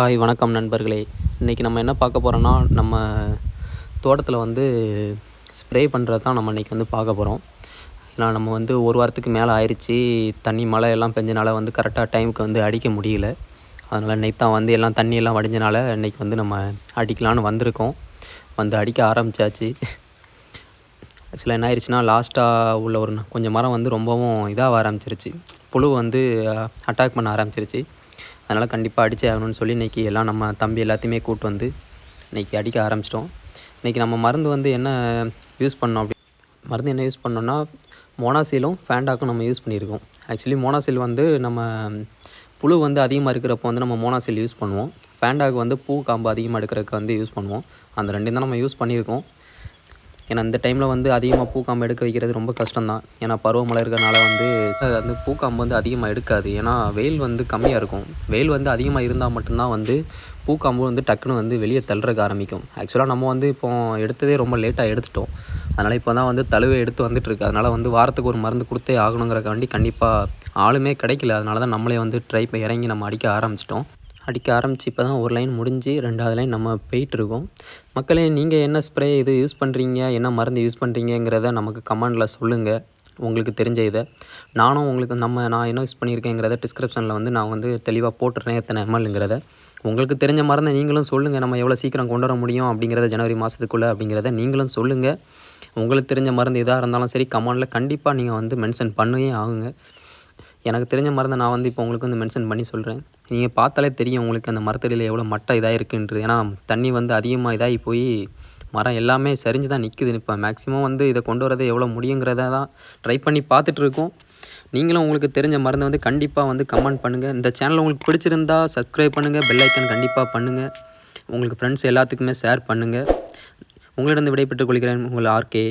Hi வணக்கம் நண்பர்களே. இன்றைக்கி நம்ம என்ன பார்க்க போகிறோன்னா நம்ம தோட்டத்தில் வந்து ஸ்ப்ரே பண்ணுறது தான் நம்ம இன்றைக்கி வந்து பார்க்க போகிறோம் ஏன்னா நம்ம வந்து ஒரு வாரத்துக்கு மேலே ஆயிடுச்சு தண்ணி மழை எல்லாம் பெஞ்சனால வந்து கரெக்டாக டைமுக்கு வந்து அடிக்க முடியல. அதனால் இன்னைக்கு தான் வந்து எல்லாம் தண்ணியெல்லாம் வடிஞ்சனால இன்றைக்கி வந்து நம்ம அடிக்கலான்னு வந்திருக்கோம். வந்து அடிக்க ஆரம்பித்தாச்சு ஆக்சுவலாக என்ன ஆயிடுச்சுன்னா லாஸ்ட்டாக உள்ள ஒரு கொஞ்சம் மரம் வந்து ரொம்பவும் இதாக ஆரம்பிச்சிருச்சு. புழு வந்து அட்டாக் பண்ண ஆரம்பிச்சிருச்சு. அதனால் கண்டிப்பாக அடிச்சே ஆகணும்னு சொல்லி இன்றைக்கி எல்லாம் நம்ம தம்பி எல்லாத்தையுமே கூப்பிட்டு வந்து இன்றைக்கி அடிக்க ஆரம்பிச்சிட்டோம். இன்றைக்கி நம்ம மருந்து வந்து என்ன யூஸ் பண்ணோம் அப்படி மருந்து என்ன யூஸ் பண்ணோன்னா மோனாசீலும் ஃபேண்டாக்கும் நம்ம யூஸ் பண்ணியிருக்கோம். ஆக்சுவலி மோனாசீல் வந்து நம்ம புழு வந்து அதிகமாக இருக்கிறப்போ வந்து நம்ம மோனாசீல் யூஸ் பண்ணுவோம். ஃபேண்டாக்கு வந்து பூ காம்பு அதிகமாக எடுக்கிறதுக்கு வந்து யூஸ் பண்ணுவோம். அந்த ரெண்டையும் தான் நம்ம யூஸ் பண்ணியிருக்கோம். ஏன்னா இந்த டைமில் வந்து அதிகமாக பூக்காம்பு எடுக்க வைக்கிறது ரொம்ப கஷ்டம்தான். ஏன்னா பருவமழை இருக்கிறனால வந்து அந்த பூக்காம்பு வந்து அதிகமாக எடுக்காது. ஏன்னா வெயில் வந்து கம்மியாக இருக்கும். வெயில் வந்து அதிகமாக இருந்தால் மட்டும்தான் வந்து பூக்காம்பு வந்து டக்குன்னு வந்து வெளியே தள்ளுறதுக்கு ஆரம்பிக்கும். ஆக்சுவலாக நம்ம வந்து இப்போ எடுத்ததே ரொம்ப லேட்டாக எடுத்துட்டோம். அதனால் இப்போ தான் வந்து தழுவை எடுத்து வந்துட்டுருக்கு அதனால் வந்து வாரத்துக்கு ஒரு மருந்து கொடுத்தே ஆகணுங்கிறக்காண்டி கண்டிப்பாக ஆளுமே கிடைக்கல. அதனால தான் நம்மளே வந்து ட்ரை இறங்கி நம்ம அடிக்க ஆரம்பிச்சிட்டோம். அடிக்க ஆரம்பித்து இப்போ தான் ஒரு லைன் முடிஞ்சு ரெண்டாவது லைன் நம்ம போயிட்டுருக்கோம். மக்களே நீங்கள் என்ன ஸ்ப்ரே இது யூஸ் பண்ணுறீங்க என்ன மருந்து யூஸ் பண்ணுறீங்கிறத நமக்கு கமெண்டில் சொல்லுங்கள் உங்களுக்கு தெரிஞ்ச இதை. நானும் உங்களுக்கு நம்ம நான் என்ன யூஸ் பண்ணியிருக்கேங்கிறத டிஸ்கிரிப்ஷனில் வந்து நான் வந்து தெளிவாக போட்டுறேன் எத்தனை எம்எல்ங்கிறத உங்களுக்கு தெரிஞ்ச மருந்தை நீங்களும் சொல்லுங்கள் நம்ம எவ்வளோ சீக்கிரம் கொண்டு வர முடியும் அப்படிங்கிறத ஜனவரி மாதத்துக்குள்ளே அப்படிங்கிறத நீங்களும் சொல்லுங்கள் உங்களுக்கு தெரிஞ்ச மருந்து எதாக இருந்தாலும் சரி கமெண்டில் கண்டிப்பாக நீங்கள் வந்து மென்ஷன் பண்ணியே ஆகுங்க. எனக்கு தெரிஞ்ச மருந்தை நான் வந்து இப்போ உங்களுக்கு வந்து மென்ஷன் பண்ணி சொல்கிறேன் நீங்கள் பார்த்தாலே தெரியும் உங்களுக்கு அந்த மரத்தடியில் எவ்வளோ மட்டை இதாக இருக்குன்றது ஏன்னா தண்ணி வந்து அதிகமாக இதாகி போய் மரம் எல்லாமே சரிஞ்சு தான் நிற்குது இப்போ. மேக்ஸிமம் வந்து இதை கொண்டு வரது எவ்வளோ முடியுங்கிறத தான் ட்ரை பண்ணி பார்த்துட்ருக்கோம். நீங்களும் உங்களுக்கு தெரிஞ்ச மருந்தை வந்து கண்டிப்பாக வந்து கமெண்ட் பண்ணுங்கள் இந்த சேனல் உங்களுக்கு பிடிச்சிருந்தா சப்ஸ்கிரைப் பண்ணுங்கள் பெல் ஐக்கன் கண்டிப்பாக பண்ணுங்கள் உங்களுக்கு ஃப்ரெண்ட்ஸ் எல்லாத்துக்குமே ஷேர் பண்ணுங்கள் உங்களிடம் விடைபெற்றுக் கொள்கிறேன். உங்கள் ஆர்கே